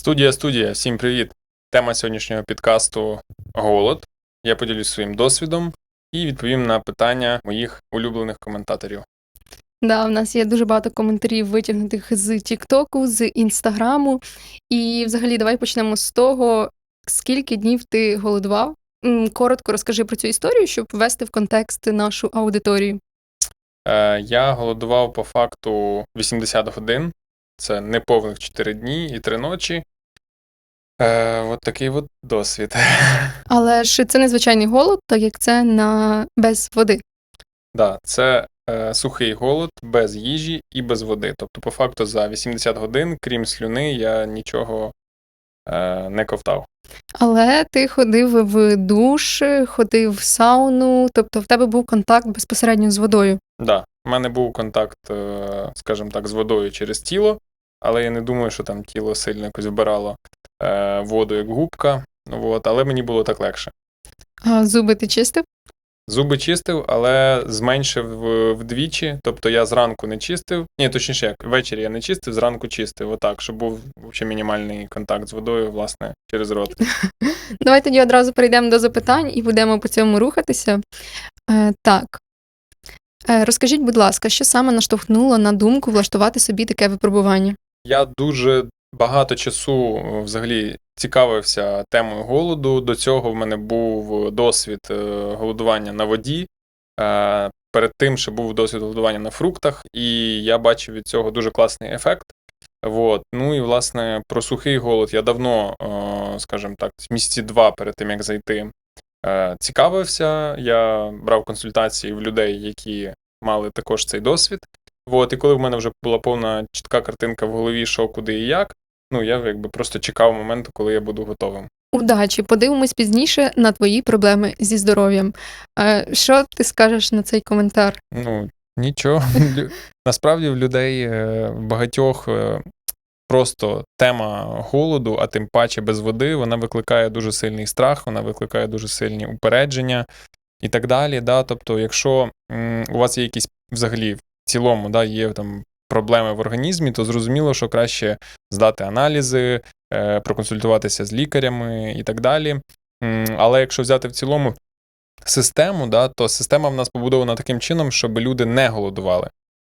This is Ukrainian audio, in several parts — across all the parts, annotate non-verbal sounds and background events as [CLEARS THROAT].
Студія, студія, всім привіт. Тема сьогоднішнього підкасту голод. Я поділюсь своїм досвідом і відповім на питання моїх улюблених коментаторів. Да, в нас є дуже багато коментарів, витягнутих з Тіктоку, з Інстаграму. І взагалі, давай почнемо з того, скільки днів ти голодував. Коротко розкажи про цю історію, щоб ввести в контекст нашу аудиторію. Е, я голодував по факту 80 годин. Це неповних 4 дні і 3 ночі. Е, от такий от досвід. [LAUGHS] Але ж це незвичайний голод, так як це на без води. Да, це е, сухий голод без їжі і без води. Тобто, по факту, за 80 годин, крім слюни, я нічого е, не ковтав. Але ти ходив в душ, ходив в сауну, тобто в тебе був контакт безпосередньо з водою. Да, в мене був контакт, е, скажімо так, з водою через тіло, але я не думаю, що там тіло сильно якось вбирало е, воду як губка. От, але мені було так легше. А зуби ти чистив? Зуби чистив, але зменшив е, вдвічі. Тобто я зранку не чистив. Ні, точніше, як ввечері я не чистив, зранку чистив. Отак, щоб був взагалі мінімальний контакт з водою, власне, через рот. [LAUGHS] Давай тоді одразу перейдемо до запитань і будемо по цьому рухатися. Е, так. Е, розкажіть, будь ласка, що саме наштовхнуло на думку влаштувати собі таке випробування? Я дуже багато часу е, взагалі цікавився темою голоду. До цього в мене був досвід е, голодування на воді. Е, Перед тим ще був досвід голодування на фруктах, і я бачив від цього дуже класний ефект. Вот. Ну і власне про сухий голод я давно, скажімо так, місяці два перед тим як зайти, цікавився. Я брав консультації в людей, які мали також цей досвід. От, і коли в мене вже була повна чітка картинка в голові, що куди і як, ну я якби просто чекав моменту, коли я буду готовим. Удачі, подивимось пізніше на твої проблеми зі здоров'ям. Е, що ти скажеш на цей коментар? Ну, нічого. Насправді в людей е, в багатьох е, просто тема голоду, а тим паче без води, вона викликає дуже сильний страх, вона викликає дуже сильні упередження і так далі. Да? Тобто, якщо у вас є якісь взагалі цілому да, є там проблеми в організмі, то зрозуміло, що краще здати аналізи, е, проконсультуватися з лікарями і так далі. Але якщо взяти в цілому систему, да, то система в нас побудована таким чином, щоб люди не голодували.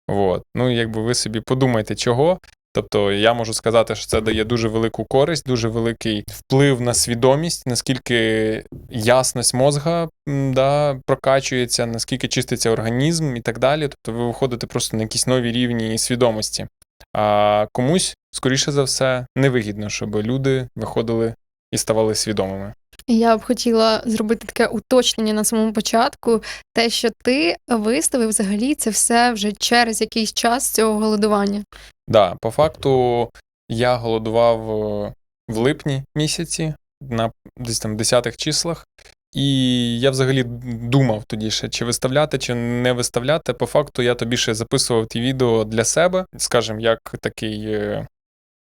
От. Ну, якби ви собі подумайте, чого. Тобто я можу сказати, що це дає дуже велику користь, дуже великий вплив на свідомість, наскільки ясність мозга да, прокачується, наскільки чиститься організм і так далі. Тобто ви виходите просто на якісь нові рівні свідомості. А комусь, скоріше за все, невигідно, щоб люди виходили і ставали свідомими. Я б хотіла зробити таке уточнення на самому початку. Те, що ти виставив взагалі це все вже через якийсь час цього голодування. Да, по факту я голодував е, в липні місяці, на десь там 10-х числах. І я взагалі думав тоді ще, чи виставляти, чи не виставляти. По факту я тобі ще записував ті відео для себе, скажімо, як такий е,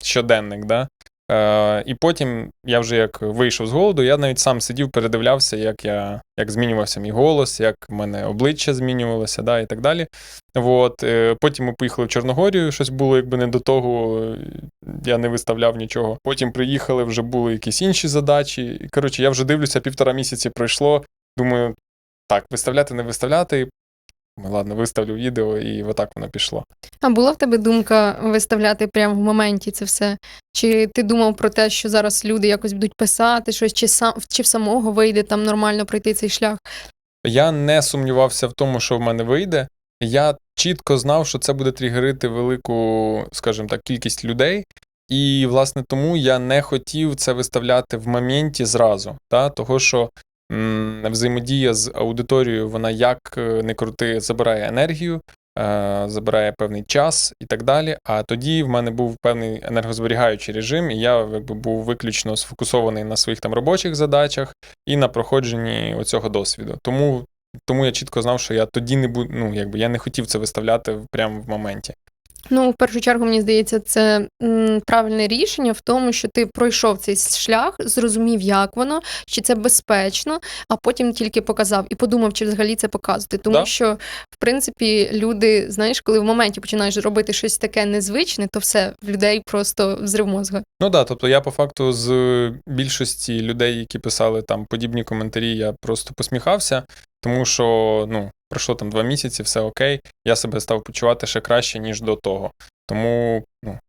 щоденник. Да? Е, і потім я вже як вийшов з голоду, я навіть сам сидів, передивлявся, як я як змінювався мій голос, як в мене обличчя змінювалося, да, і так далі. От, е, потім ми поїхали в Чорногорію, щось було якби не до того, е, я не виставляв нічого. Потім приїхали, вже були якісь інші задачі. Коротше, я вже дивлюся, півтора місяці пройшло. Думаю, так, виставляти, не виставляти. Ну, Ладно, виставлю відео, і отак воно пішло. А була в тебе думка виставляти прямо в моменті це все? Чи ти думав про те, що зараз люди якось будуть писати щось, чи сам чи в самого вийде там нормально пройти цей шлях? Я не сумнівався в тому, що в мене вийде. Я чітко знав, що це буде тригерити велику, скажімо так, кількість людей. І, власне, тому я не хотів це виставляти в моменті зразу. Та? Того, що взаємодія з аудиторією, вона як е, не крути, забирає енергію, е, забирає певний час і так далі. А тоді в мене був певний енергозберігаючий режим, і я якби був виключно сфокусований на своїх там робочих задачах і на проходженні оцього досвіду. Тому, тому я чітко знав, що я тоді не буду, ну якби я не хотів це виставляти прямо в моменті. Ну, в першу чергу, мені здається, це правильне рішення в тому, що ти пройшов цей шлях, зрозумів, як воно, чи це безпечно, а потім тільки показав і подумав, чи взагалі це показувати. Тому Да. що, в принципі, люди, знаєш, коли в моменті починаєш робити щось таке незвичне, то все в людей просто взрив мозга. Ну да, тобто я по факту з більшості людей, які писали там подібні коментарі, я просто посміхався, тому що ну, пройшло там два місяці, все окей. Я себе став почувати ще краще, ніж до того. Тому, ну,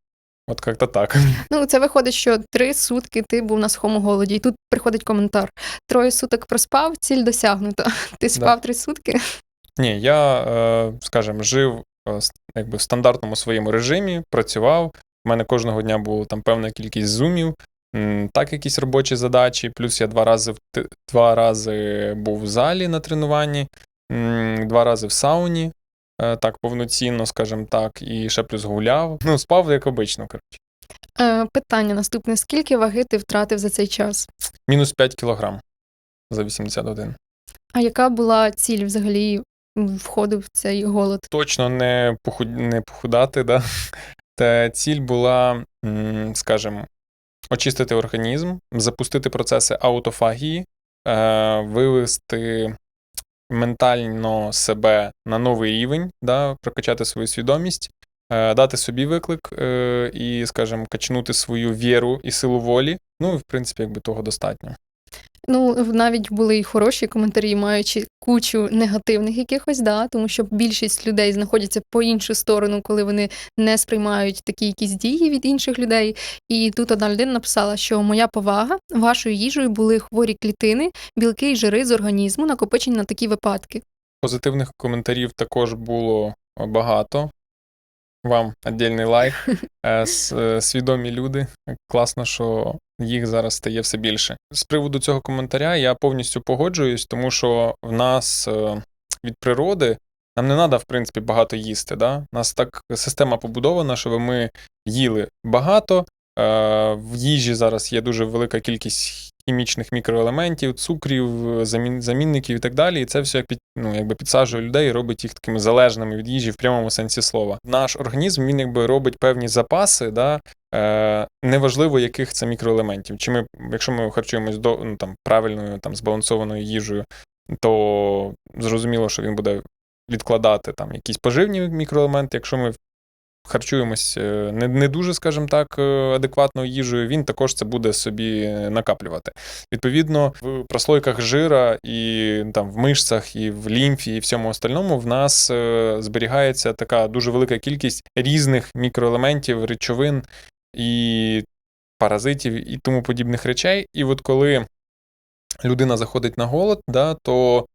от як-то так. [LAUGHS] Ну, це виходить, що три сутки ти був на сухому голоді, і тут приходить коментар: троє суток проспав, ціль досягнуто. [LAUGHS] Ти спав три сутки. Ні, я, е, скажімо, жив е, якби в стандартному своєму режимі, працював. У мене кожного дня було там певна кількість зумів, так якісь робочі задачі. Плюс я два рази в два рази був в залі на тренуванні, два рази в сауні, е, так повноцінно, скажімо так, і ще плюс гуляв. Ну, спав як обично, коротше. Е, питання наступне: скільки ваги ти втратив за цей час? Мінус 5 кілограм за 81. А яка була ціль взагалі входу в цей голод? точно не, похуд... не похудати, да? Та ціль була, скажімо, очистити організм, запустити процеси аутофагії, е, вивести ментально себе на новий рівень, да? прокачати свою свідомість, е, дати собі виклик е, і, скажімо, качнути свою віру і силу волі. Ну, і, в принципі, якби того достатньо. Ну, навіть були й хороші коментарі, маючи кучу негативних якихось, да, тому що більшість людей знаходяться по іншу сторону, коли вони не сприймають такі якісь дії від інших людей. І тут одна людина написала, що моя повага, вашою їжею були хворі клітини, білки і жири з організму, накопичені на такі випадки. Позитивних коментарів також було багато. Вам віддільний лайк. [LAUGHS] Е, е, Свідомі люди. Класно, що їх зараз стає все більше. З приводу цього коментаря я повністю погоджуюсь, тому що в нас е, від природи нам не треба, в принципі, багато їсти. Да? У нас так система побудована, щоб ми їли багато. В їжі зараз є дуже велика кількість хімічних мікроелементів, цукрів, замін, замінників і так далі. І це все під, ну, якби підсаджує людей і робить їх такими залежними від їжі в прямому сенсі слова. Наш організм він якби робить певні запаси, да, е, неважливо, яких це мікроелементів. Чи ми, якщо ми харчуємось до ну, там, правильною там, збалансованою їжею, то зрозуміло, що він буде відкладати там якісь поживні мікроелементи. Якщо ми харчуємось е, не, не дуже, скажімо так, е, адекватною їжею, він також це буде собі накаплювати. Відповідно, в прослойках жира і там в мишцях, і в лімфі, і всьому остальному в нас е, зберігається така дуже велика кількість різних мікроелементів, речовин і паразитів і тому подібних речей. І от коли людина заходить на голод, да, то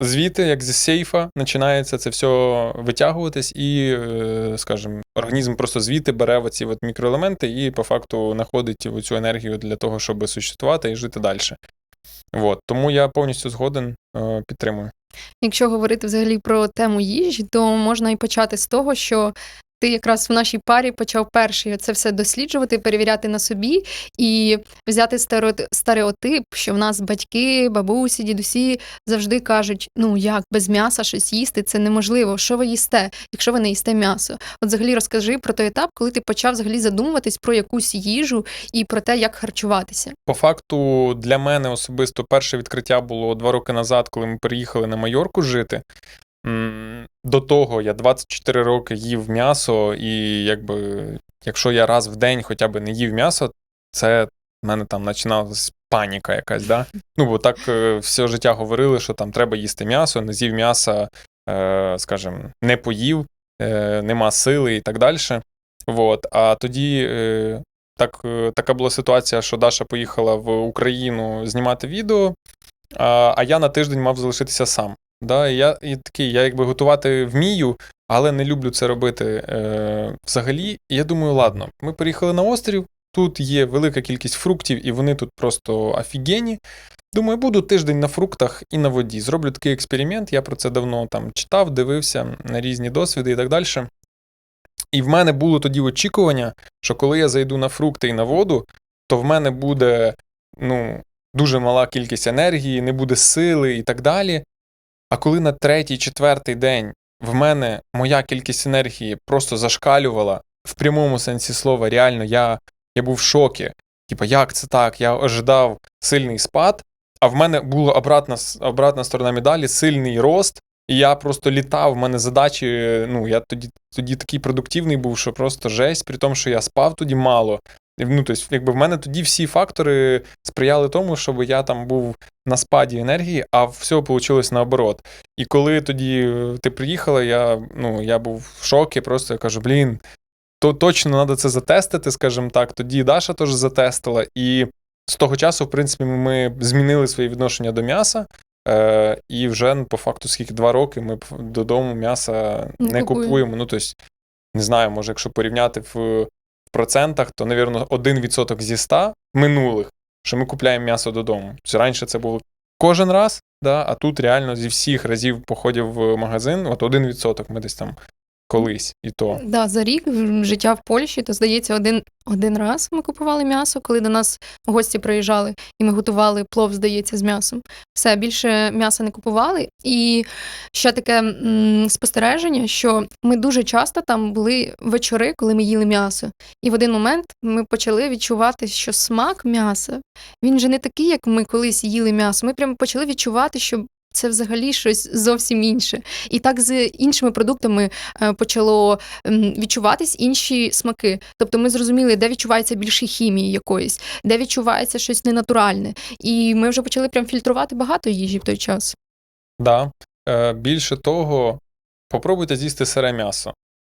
звідти, як зі сейфа, починається це все витягуватись, і, е, скажімо, організм просто звідти бере оці от мікроелементи і по факту знаходить цю енергію для того, щоб существувати і жити далі. От. Тому я повністю згоден, е, підтримую. Якщо говорити взагалі про тему їжі, то можна і почати з того, що ти якраз в нашій парі почав перший це все досліджувати, перевіряти на собі і взяти стереотип, що в нас батьки, бабусі, дідусі завжди кажуть: ну як без м'яса щось їсти, це неможливо. Що ви їсте, якщо ви не їсте м'ясо? От взагалі розкажи про той етап, коли ти почав взагалі задумуватись про якусь їжу і про те, як харчуватися. По факту, для мене особисто перше відкриття було два роки назад, коли ми переїхали на Майорку жити. До того я 24 роки їв м'ясо, і якби, якщо я раз в день хоча б не їв м'ясо, це в мене там починалась паніка якась. Да? Ну, бо так е, все життя говорили, що там треба їсти м'ясо, не з'їв м'яса, е, скажімо, не поїв, е, нема сили і так далі. Вот. А тоді е, так, е, така була ситуація, що Даша поїхала в Україну знімати відео, а, а я на тиждень мав залишитися сам. Да, я і такий, я якби готувати вмію, але не люблю це робити е, взагалі. Я думаю, ладно, ми переїхали на острів, тут є велика кількість фруктів, і вони тут просто офігенні. Думаю, буду тиждень на фруктах і на воді. Зроблю такий експеримент. Я про це давно там читав, дивився на різні досвіди і так далі. І в мене було тоді очікування, що коли я зайду на фрукти і на воду, то в мене буде ну, дуже мала кількість енергії, не буде сили і так далі. А коли на третій, четвертий день в мене моя кількість енергії просто зашкалювала в прямому сенсі слова. Реально, я, я був в шокі. Типа, як це так? Я ожидав сильний спад, а в мене була обратна, обратна сторона медалі, сильний рост. І я просто літав, в мене задачі. Ну, я тоді, тоді такий продуктивний був, що просто жесть, при тому, що я спав тоді мало. Ну, тобто, якби в мене тоді всі фактори сприяли тому, щоб я там був на спаді енергії, а все вийшло наоборот. І коли тоді е, ти приїхала, я, ну, я був в шокі, просто я кажу, блін, то точно треба це затестити, скажімо так. Тоді Даша теж затестила. І з того часу, в принципі, ми змінили своє відношення до м'яса. Е, і вже ну, по факту, скільки два роки ми додому м'яса Не не купуємо. купуємо. Ну, тобто, не знаю, може, якщо порівняти в процентах, то, навірно, 1% зі 100 минулих, що ми купляємо м'ясо додому. Раніше це було кожен раз, да, а тут реально зі всіх разів походів в магазин, от 1% ми десь там колись, і то. Да, за рік життя в Польщі, то здається, один, один раз ми купували м'ясо, коли до нас гості приїжджали, і ми готували плов, здається, з м'ясом. Все більше м'яса не купували. І ще таке м, спостереження, що ми дуже часто там були вечори, коли ми їли м'ясо. І в один момент ми почали відчувати, що смак м'яса він же не такий, як ми колись їли м'ясо. Ми прямо почали відчувати, що. Це взагалі щось зовсім інше. І так з іншими продуктами е, почало відчуватись інші смаки. Тобто ми зрозуміли, де відчувається більше хімії якоїсь, де відчувається щось ненатуральне. І ми вже почали прям фільтрувати багато їжі в той час. Да. Е, більше того, попробуйте з'їсти сире м'ясо.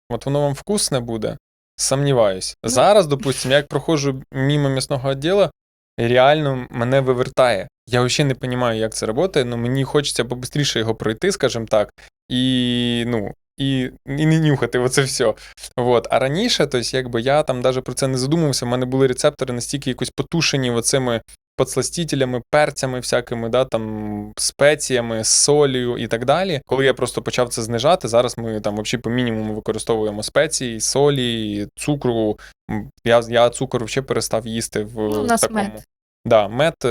От воно вам вкусне буде. Сумніваюсь. Зараз, допустимо, я як проходжу мимо м'ясного відділу, реально мене вивертає. Я взагалі не розумію, як це працює, але мені хочеться побистріше його пройти, скажімо так, і, ну, і, і не нюхати оце все. Вот. А раніше, тобто, якби я там навіть про це не задумувався, в мене були рецептори настільки якось потушені оцими подсластителями, перцями, всякими, да, там, спеціями, солью і так далі. Коли я просто почав це знижати, зараз ми там взагалі по мінімуму використовуємо спеції, солі, цукру. Я, я цукор взагалі перестав їсти в Ну, такому. мед. Да, мед е,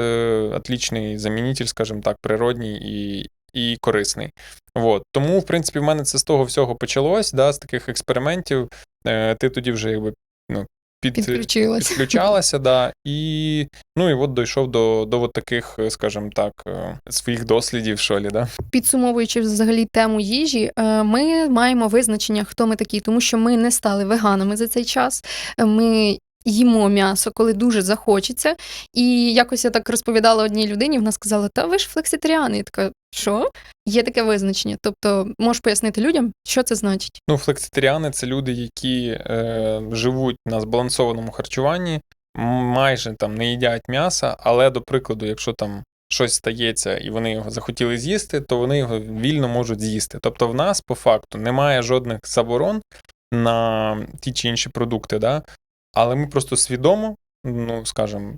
отличний замінитель, скажімо так, природній і, і корисний. Вот. Тому, в принципі, в мене це з того всього почалось, да, з таких експериментів. Е, ти тоді вже якби ну, під, підключалася, да, і, ну, і от дійшов до, до от таких, е, скажімо так, своїх дослідів, що лі, да? Підсумовуючи взагалі тему їжі, ми маємо визначення, хто ми такі, тому що ми не стали веганами за цей час. Ми їмо м'ясо, коли дуже захочеться. І якось я так розповідала одній людині, вона сказала: Та ви ж флекситаріани. Я така, що? Є таке визначення. Тобто, можеш пояснити людям, що це значить? Ну, флекситаріани це люди, які е, живуть на збалансованому харчуванні, майже там не їдять м'яса, але, до прикладу, якщо там щось стається і вони його захотіли з'їсти, то вони його вільно можуть з'їсти. Тобто в нас по факту немає жодних заборон на ті чи інші продукти, да? Але ми просто свідомо, ну, скажімо,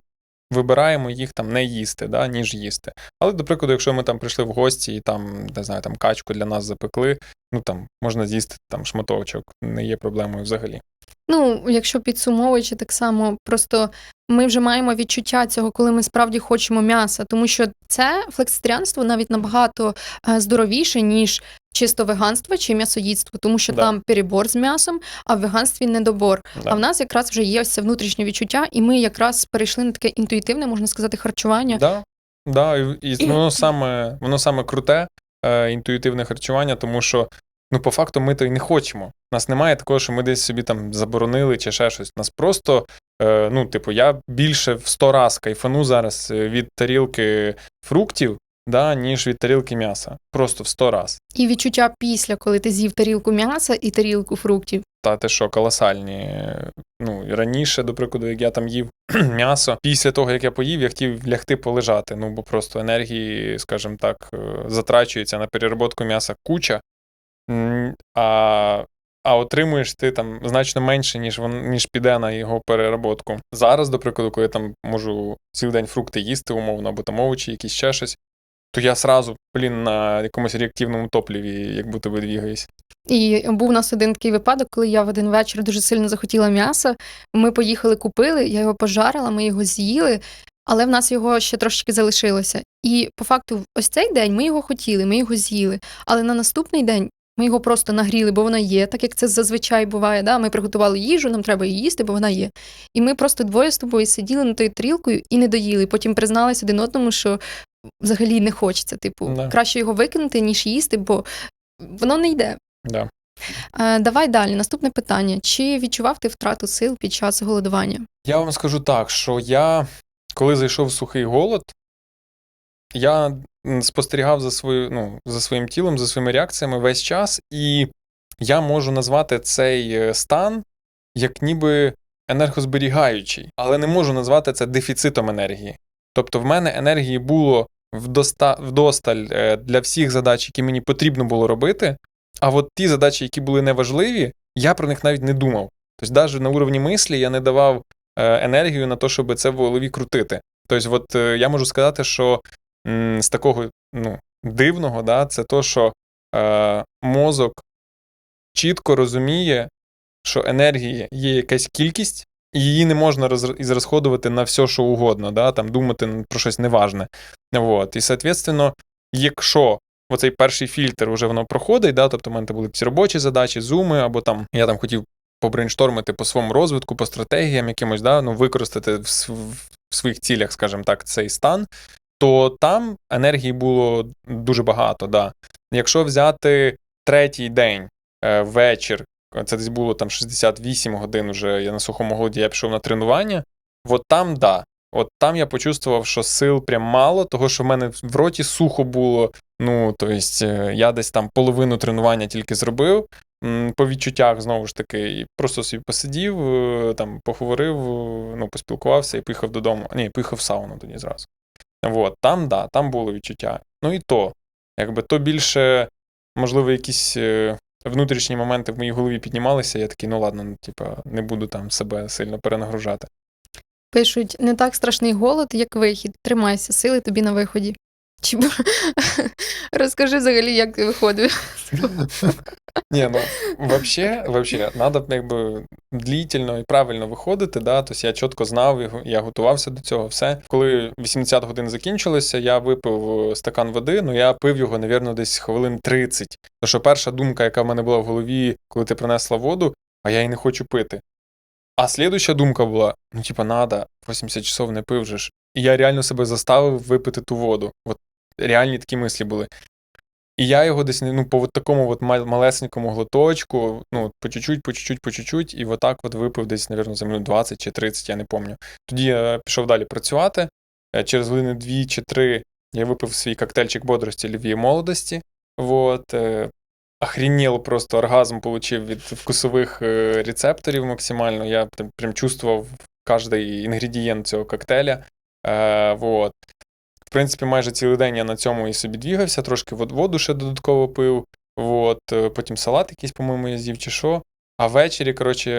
вибираємо їх там не їсти, да, ніж їсти. Але, до прикладу, якщо ми там прийшли в гості і там, не знаю, там качку для нас запекли, ну там можна з'їсти там шматочок, не є проблемою взагалі. Ну, якщо підсумовуючи так само, просто ми вже маємо відчуття цього, коли ми справді хочемо м'яса, тому що це флекситаріанство навіть набагато е, здоровіше, ніж чисто веганство чи м'ясоїдство, тому що Да. там перебор з м'ясом, а в веганстві недобор. Да. А в нас якраз вже є ось це внутрішнє відчуття, і ми якраз перейшли на таке інтуїтивне, можна сказати, харчування. Да, да, і, і воно [CLEARS THROAT] саме, воно саме круте, е, інтуїтивне харчування, тому що ну, по факту ми то й не хочемо. У нас немає такого, що ми десь собі там заборонили чи ще щось. Нас просто, е, ну, типу, я більше в 100 раз кайфану зараз е, від тарілки фруктів, да, ніж від тарілки м'яса. Просто в 100 раз. І відчуття після, коли ти з'їв тарілку м'яса і тарілку фруктів. Та те, що колосальні. Ну, раніше, до прикладу, як я там їв [CLEARS THROAT] м'ясо, після того, як я поїв, я хотів лягти полежати. Ну, бо просто енергії, скажімо так, е, затрачується на перероботку м'яса куча, а, а отримуєш ти там значно менше, ніж вон, ніж піде на його перероботку. Зараз, до прикладу, коли я там можу цілий день фрукти їсти, умовно, або там овочі, якісь ще щось, то я сразу, блін, на якомусь реактивному топливі, як будто би двігаюсь. І був у нас один такий випадок, коли я в один вечір дуже сильно захотіла м'яса. Ми поїхали, купили, я його пожарила, ми його з'їли, але в нас його ще трошечки залишилося. І по факту, ось цей день ми його хотіли, ми його з'їли. Але на наступний день Ми його просто нагріли, бо вона є, так як це зазвичай буває. Да? Ми приготували їжу, нам треба її їсти, бо вона є. І ми просто двоє з тобою сиділи над тою тарілкою і не доїли. Потім призналися один одному, що взагалі не хочеться. Типу, Да. краще його викинути, ніж їсти, бо воно не йде. Да. Е, давай далі. Наступне питання: чи відчував ти втрату сил під час голодування? Я вам скажу так, що я, коли зайшов в сухий голод, я спостерігав за, свою, ну, за своїм тілом, за своїми реакціями весь час, і я можу назвати цей е, стан як ніби енергозберігаючий, але не можу назвати це дефіцитом енергії. Тобто в мене енергії було вдоста, вдосталь е, для всіх задач, які мені потрібно було робити, а от ті задачі, які були неважливі, я про них навіть не думав. Тобто, навіть на уровні мислі я не давав е, енергію на те, щоб це в голові крутити. Тобто, от е, я можу сказати, що з такого ну, дивного, да, це то, що е, мозок чітко розуміє, що енергії є якась кількість, її не можна роз- ізрасходувати на все, що угодно, да, там думати про щось неважне. Вот. І, соответственно, якщо оцей перший фільтр вже воно проходить, да, тобто в мене були ці робочі задачі, зуми, або там я там хотів побрейнштормити по своєму розвитку, по стратегіям якимось, да, ну, використати в, в своїх цілях, скажімо так, цей стан, то там енергії було дуже багато. Да. Якщо взяти третій день, е, вечір, це десь було там 68 годин вже я на сухому голоді, я пішов на тренування, от там, да. От там я почувствував, що сил прям мало, того що в мене в роті сухо було. Ну, тобто, е, я десь там половину тренування тільки зробив. По відчуттях, знову ж таки, і просто собі посидів, е, там, поговорив, е, ну, поспілкувався і поїхав додому. Ні, поїхав в сауну тоді зразу. От, там, да, там було відчуття. Ну і то, якби то більше, можливо, якісь внутрішні моменти в моїй голові піднімалися, я такий, ну ладно, ну, типа, не буду там себе сильно перенагружати. Пишуть, не так страшний голод, як вихід. Тримайся, сили тобі на виході. Чи [LAUGHS] розкажи взагалі, як ти виходив. [LAUGHS] Ні, ну вообще, вообще, надо якби длительно і правильно виходити. Да? Тобто я чітко знав, я готувався до цього. Все. Коли 80 годин закінчилося, я випив е, стакан води, ну я пив його, навірно, десь хвилин 30. Тому що перша думка, яка в мене була в голові, коли ти принесла воду, а я її не хочу пити. А слідуща думка була: ну, типа, надо, 80 часов не пив же ж. І я реально себе заставив випити ту воду. От реальні такі мислі були. І я його десь ну, по от такому от малесенькому глоточку, ну, по чуть-чуть, по чуть-чуть, по чуть-чуть, і отак от випив десь, напевно, за минут 20 чи 30, я не пам'ятаю. Тоді я пішов далі працювати. Е, Через години 2 чи 3 я випив свій коктейльчик бодрості Львії молодості. Вот. е, Охренел просто оргазм получив від вкусових е, рецепторів максимально. Я прям, прям чувствував кожний інгредієнт цього коктейля. Е, вот. В принципі, майже цілий день я на цьому і собі двігався, трошки вод- воду ще додатково пив. Вот. е, Потім салат якийсь, по-моєму, я з'їв чи що. А ввечері, коротше,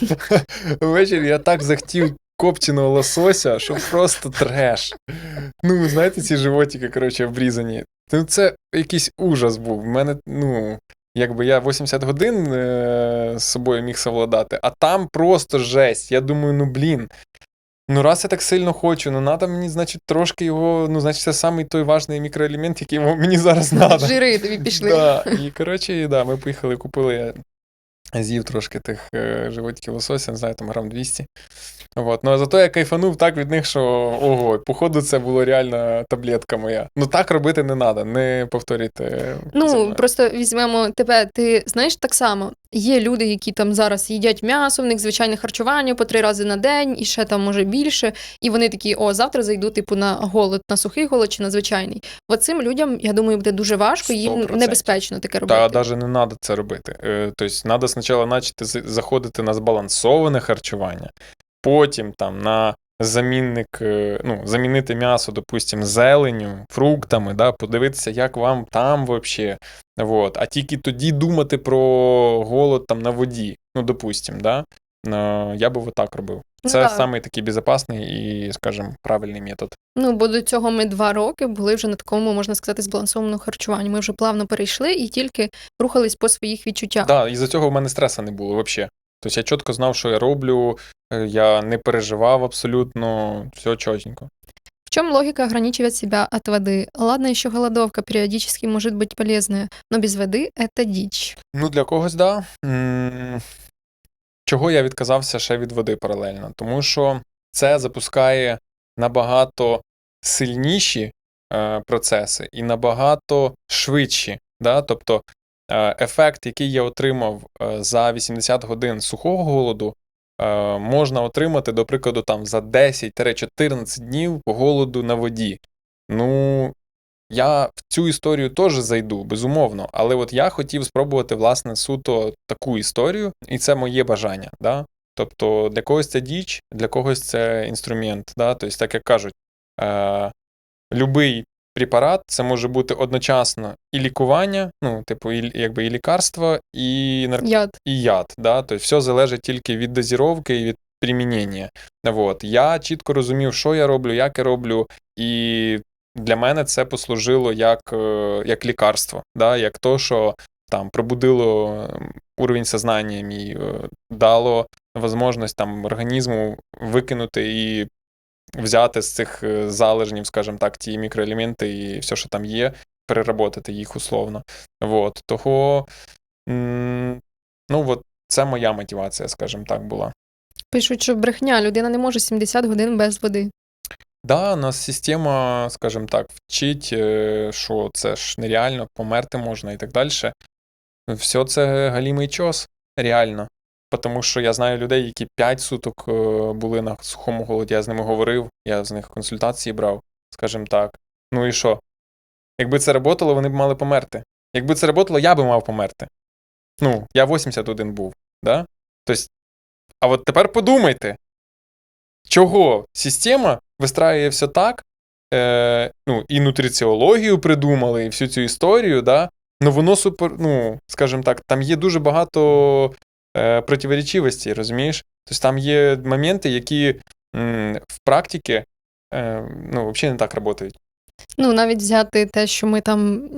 [LAUGHS] ввечері я так захотів копченого лосося, що просто треш. Ну, знаєте, ці животики, коротше, обрізані. Ну, це якийсь ужас був. В мене, ну, якби я 80 годин е- з собою міг совладати, а там просто жесть. Я думаю, ну блін. Ну, раз я так сильно хочу, ну треба мені, значить, трошки його, ну, значить, це самий той важний мікроелемент, який мені зараз [LAUGHS] треба. Жири тобі пішли. Да. І коротше, да, ми поїхали, купили. З'їв трошки тих е, животиків лосося, не знаю, там грам 200. Вот. Ну, а зато я кайфанув так від них, що ого, походу, це було реально таблетка моя. Ну так робити не треба, не повторюйте. Ну, просто візьмемо тебе. Ти знаєш так само. Є люди, які там зараз їдять м'ясо, в них звичайне харчування по три рази на день, і ще там може більше. І вони такі: о, завтра зайду, типу, на голод, на сухий голод чи на звичайний. От цим людям, я думаю, буде дуже важко, їм 100%. небезпечно таке робити. Та навіть не треба це робити. Е, Тобто, треба спочатку почати заходити на збалансоване харчування, потім там на замінник, е, ну, замінити м'ясо, допустим, зеленю, фруктами, да, подивитися, як вам там взагалі. Вот. А тільки тоді думати про голод там на воді. Ну, допустим, да? Ну, я би отак робив. Ну, Це да. самий такий безпечний і, скажімо, правильний метод. Ну, бо до цього ми два роки були вже на такому, можна сказати, збалансованому харчуванні. Ми вже плавно перейшли і тільки рухались по своїх відчуттях. Да, із-за цього в мене стреса не було взагалі. Тобто я чітко знав, що я роблю, е, я не переживав абсолютно, все чотенько. В чем логика ограничивать себя от воды? Ладно, еще голодовка периодически может быть полезная, но без воды это дичь. Ну, для когось, да. М, Чого я відказався ще від води паралельно? Тому що це запускає набагато сильніші е, процеси і набагато швидші. Да? Тобто е, ефект, який я отримав е, за 80 годин сухого голоду, е, можна отримати, до прикладу, там, за 10-14 днів голоду на воді. Ну, я в цю історію теж зайду, безумовно. Але от я хотів спробувати, власне, суто таку історію, і це моє бажання. Да? Тобто для когось це діч, для когось це інструмент. Да? Тобто, так як кажуть, е- любий препарат це може бути одночасно і лікування, ну, типу, і, якби і лікарство, і нар... Яд. і яд. Да? Тобто все залежить тільки від дозіровки і від примінення. Вот. Я чітко розумів, що я роблю, як я роблю, і для мене це послужило як, е, як лікарство, да? як то, що там пробудило уровень сознання мій, е, дало можливість там організму викинути і взяти з цих е, залежнів, скажімо так, ті мікроелементи і все, що там є, переработати їх условно. Вот. Того, ну, от це моя мотивація, скажімо так, була. Пишуть, що брехня, людина не може 70 годин без води. Да, у нас система, скажімо так, вчить, е, що це ж нереально, померти можна і так далі. Все це галімий чос, реально. Тому що я знаю людей, які 5 суток е, були на сухому голоді, я з ними говорив, я з них консультації брав, скажімо так. Ну і що? Якби це працювало, вони б мали померти. Якби це працювало, я би мав померти. Ну, я 81 був, да? Тобто, а от тепер подумайте, чого система вистраює все так, е, ну, і нутриціологію придумали, і всю цю історію, да? ну воно супер, ну, скажімо так, там є дуже багато е, противоречивостей, розумієш? Тобто там є моменти, які в практиці е, ну, взагалі не так працюють. Ну, навіть взяти те, що ми там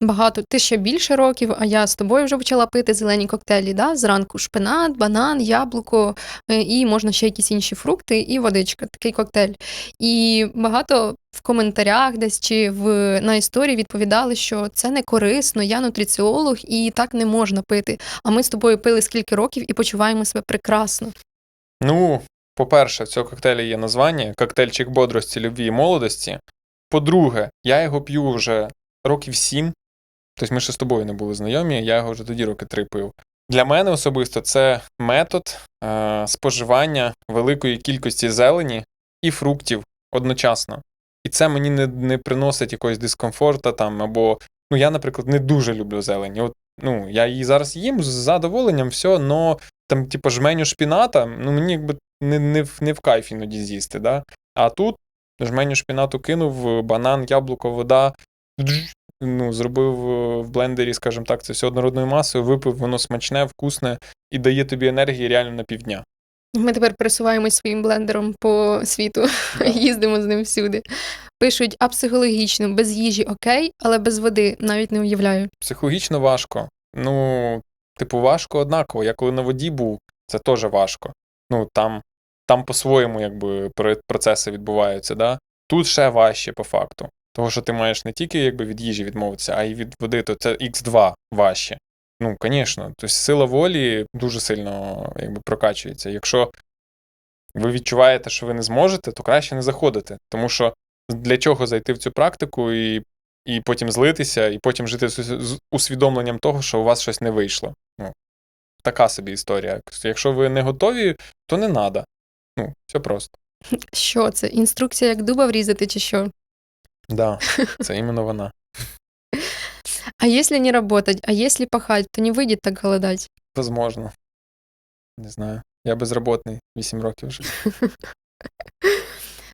багато, ти ще більше років, а я з тобою вже почала пити зелені коктейлі. Да? Зранку шпинат, банан, яблуко, е, і можна ще якісь інші фрукти, і водичка, такий коктейль. І багато в коментарях десь чи в, на історії відповідали, що це не корисно, я нутриціолог, і так не можна пити. А ми з тобою пили скільки років і почуваємо себе прекрасно. Ну, по-перше, в цього коктейлю є названня коктейльчик бодрості, любві і молодості. По-друге, я його п'ю вже років сім. Тобто ми ще з тобою не були знайомі, я його вже тоді роки три пив. Для мене особисто це метод е, споживання великої кількості зелені і фруктів одночасно. І це мені не, не приносить якогось дискомфорту там, або. Ну, я, наприклад, не дуже люблю зелень. От, ну, я її зараз їм з задоволенням, все, але там, типу, жменю шпіната, ну мені якби не, не, в- не в кайф іноді з'їсти. Да? А тут жменю шпінату кинув, банан, яблуко, вода, ну, зробив е, в блендері, скажімо так, це все однородною масою, випив, воно смачне, вкусне і дає тобі енергії реально на півдня. Ми тепер пересуваємось своїм блендером по світу, Да. [LAUGHS] їздимо з ним всюди. Пишуть, а психологічно, без їжі окей, але без води навіть не уявляю. Психологічно важко. Ну, типу, важко однаково. Я коли на воді був, це теж важко. Ну, там, там по-своєму якби процеси відбуваються, да? Тут ще важче по факту. Тому що ти маєш не тільки якби, від їжі відмовитися, а й від води, то це Х2 важче. Ну, звісно, тобто сила волі дуже сильно якби, прокачується. Якщо ви відчуваєте, що ви не зможете, то краще не заходити. Тому що для чого зайти в цю практику і і потім злитися, і потім жити з усвідомленням того, що у вас щось не вийшло. Ну, така собі історія. Якщо ви не готові, то не треба. Ну, все просто. Що це? Інструкція, як дуба врізати, чи що? Да, [LAUGHS] це іменно вона. А если не работать, а если пахать, то не выйдет так голодать. Возможно. Не знаю. Я безробітний 8 років вже.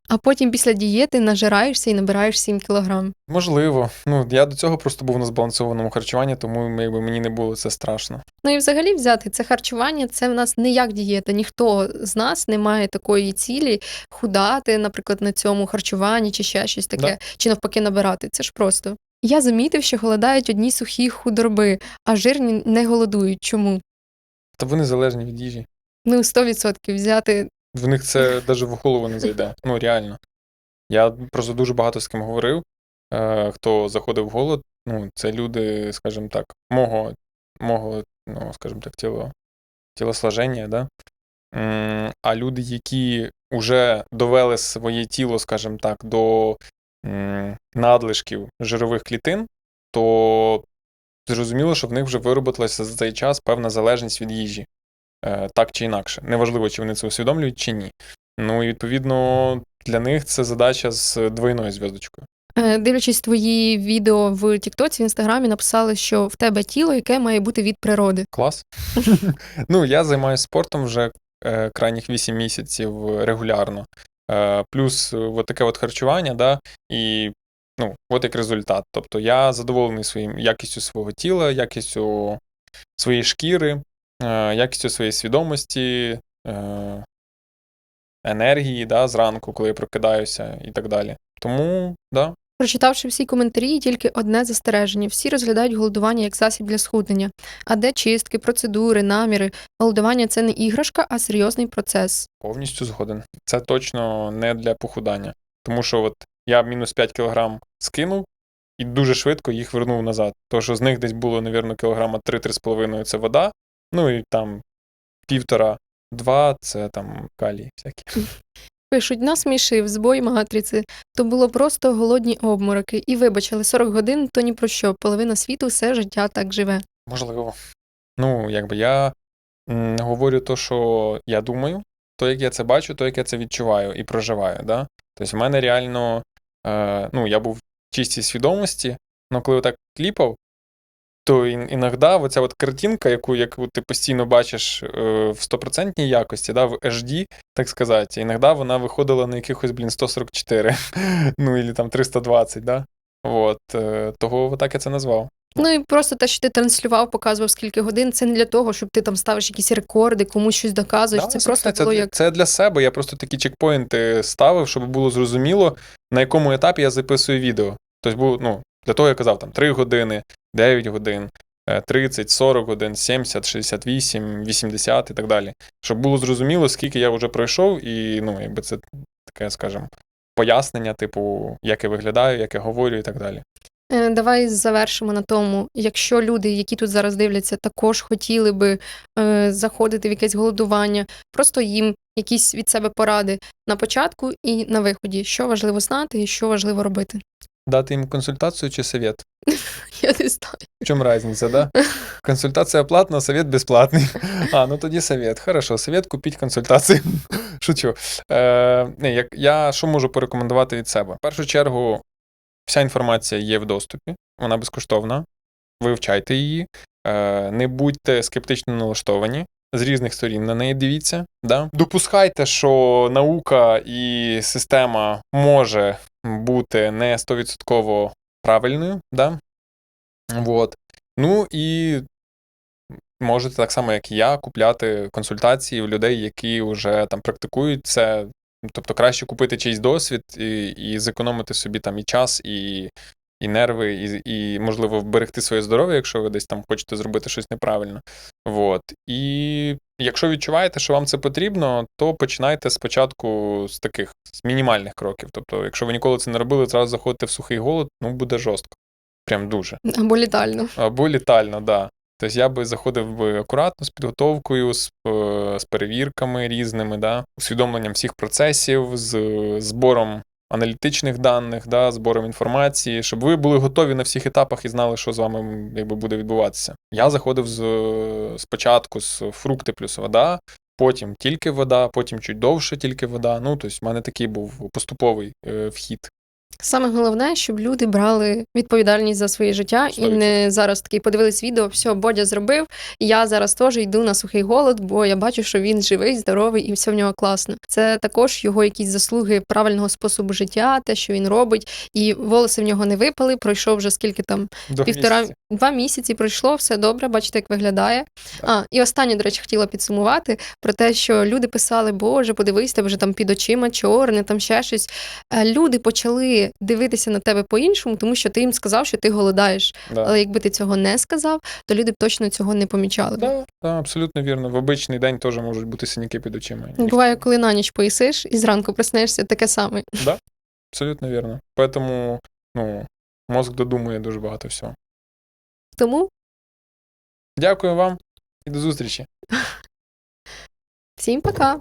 А потім після дієти нажираєшся і набираєш 7 кілограм. Можливо. Ну, я до цього просто був на збалансованому харчуванні, тому якби, мені не було це страшно. Ну і взагалі взяти це харчування, це в нас не як дієта. Ніхто з нас не має такої цілі худати, наприклад, на цьому харчуванні чи ще щось таке, Да. чи навпаки набирати. Це ж просто. Я замітив, що голодають одні сухі худорби, а жирні не голодують. Чому? Та вони залежні від їжі. Ну, 100% взяти В них це навіть в голову не зайде. Ну, реально. Я просто дуже багато з ким говорив, е, хто заходив в голод. Ну, це люди, скажімо так, мого, мого ну, скажімо так, тіло, тілосложення, да? А люди, які вже довели своє тіло, скажімо так, до надлишків жирових клітин, то зрозуміло, що в них вже виробилася за цей час певна залежність від їжі, так чи інакше. Неважливо, чи вони це усвідомлюють, чи ні. Ну і відповідно для них це задача з двойною зв'язочкою. Е, Дивлячись твої відео в Тіктоці, в Інстаграмі, написали, що в тебе тіло, яке має бути від природи. Клас. [LAUGHS] ну, я займаюся спортом вже е, крайніх 8 місяців регулярно. Е, плюс е, от таке от харчування, да, і ну, от як результат. Тобто я задоволений своїм якістю свого тіла, якістю своєї шкіри, е, якістю своєї свідомості, е, енергії да, зранку, коли я прокидаюся, і так далі. Тому, да, Прочитавши всі коментарі, тільки одне застереження: всі розглядають голодування як засіб для схуднення. А де чистки, процедури, наміри? Голодування це не іграшка, а серйозний процес. Повністю згоден. Це точно не для похудання. Тому що от я мінус 5 кілограм скинув і дуже швидко їх вернув назад. Тому що з них десь було, навірно, кілограма 3-3,5 це вода, ну і там півтора-два це там калій всякі. Пишуть, нас мішив збой матриці. То було просто голодні обмороки. І вибачили, 40 годин то ні про що. Половина світу все життя так живе. Можливо. Ну, якби я м, говорю то, що я думаю, то, як я це бачу, то, як я це відчуваю і проживаю. Да? Тобто, в мене реально, е, ну, я був в чистій свідомості, але коли так кліпав, то ін- іноді оця от картинка, яку, яку ти постійно бачиш е, в 100% якості, да, в HD, так сказати, іноді вона виходила на якихось, блін, 144, [LAUGHS] ну, і там 320, да? От, е, того так я це назвав. Ну і просто те, що ти транслював, показував скільки годин, це не для того, щоб ти там ставиш якісь рекорди, комусь щось доказуєш. Да, це просто це, було для- як це для себе. Я просто такі чекпоінти ставив, щоб було зрозуміло, на якому етапі я записую відео. Тобто, ну, для того я казав там 3 години, 9 годин, е, 30, 40 годин, 70, 68, 80 і так далі. Щоб було зрозуміло, скільки я вже пройшов, і ну, якби це таке, скажімо, пояснення, типу, як я виглядаю, як я говорю і так далі. Е, Давай завершимо на тому. Якщо люди, які тут зараз дивляться, також хотіли би е, заходити в якесь голодування, просто їм якісь від себе поради на початку і на виході, що важливо знати і що важливо робити. Дати їм консультацію чи совет? [LAUGHS] Я не знаю. В чому різниця, да? Консультація платна, совет безплатний. А, ну тоді совет. Хорошо, совет купіть консультацію. [LAUGHS] Шучу. Е, не, як, я що можу порекомендувати від себе? В першу чергу, вся інформація є в доступі, вона безкоштовна. Вивчайте її, е, не будьте скептично налаштовані. З різних сторін на неї дивіться. Да? Допускайте, що наука і система може бути не 100% правильною. Да? Вот. Ну і можете так само, як і я, купляти консультації у людей, які вже там практикують це. Тобто краще купити чийсь досвід і, і зекономити собі там і час, і, і нерви, і, і, можливо, вберегти своє здоров'я, якщо ви десь там хочете зробити щось неправильно. Вот. І якщо відчуваєте, що вам це потрібно, то починайте спочатку з таких з мінімальних кроків. Тобто, якщо ви ніколи це не робили, зразу заходите в сухий голод, ну буде жорстко. Прям дуже. Або літально. Або літально, да. Тобто я би заходив би акуратно з підготовкою, з, е, з перевірками різними, да, усвідомленням всіх процесів, з збором аналітичних даних, да, збором інформації, щоб ви були готові на всіх етапах і знали, що з вами якби, буде відбуватися. Я заходив з, спочатку з фрукти плюс вода, потім тільки вода, потім чуть довше тільки вода. Ну, тобто, в мене такий був поступовий е, вхід. Саме головне, щоб люди брали відповідальність за своє життя і не зараз такий подивились відео, все, Бодя зробив. Я зараз теж йду на сухий голод, бо я бачу, що він живий, здоровий і все в нього класно. Це також його якісь заслуги правильного способу життя, те, що він робить, і волоси в нього не випали. Пройшов вже скільки там До півтора місяця. Два місяці пройшло, все добре, бачите, як виглядає. А, і останнє, до речі, хотіла підсумувати про те, що люди писали, Боже, подивись, тебе вже там під очима чорне, там ще щось. Е, Люди почали дивитися на тебе по-іншому, тому що ти їм сказав, що ти голодаєш. Да. Але якби ти цього не сказав, то люди б точно цього не помічали. Да, да, абсолютно вірно. В обичний день теж можуть бути синяки під очима. Буває, коли на ніч поїсиш і зранку проснешся, таке саме. абсолютно вірно. Поэтому, ну, мозк додумує дуже багато всього. Тому Дякую вам і до зустрічі. [LAUGHS] всім пока!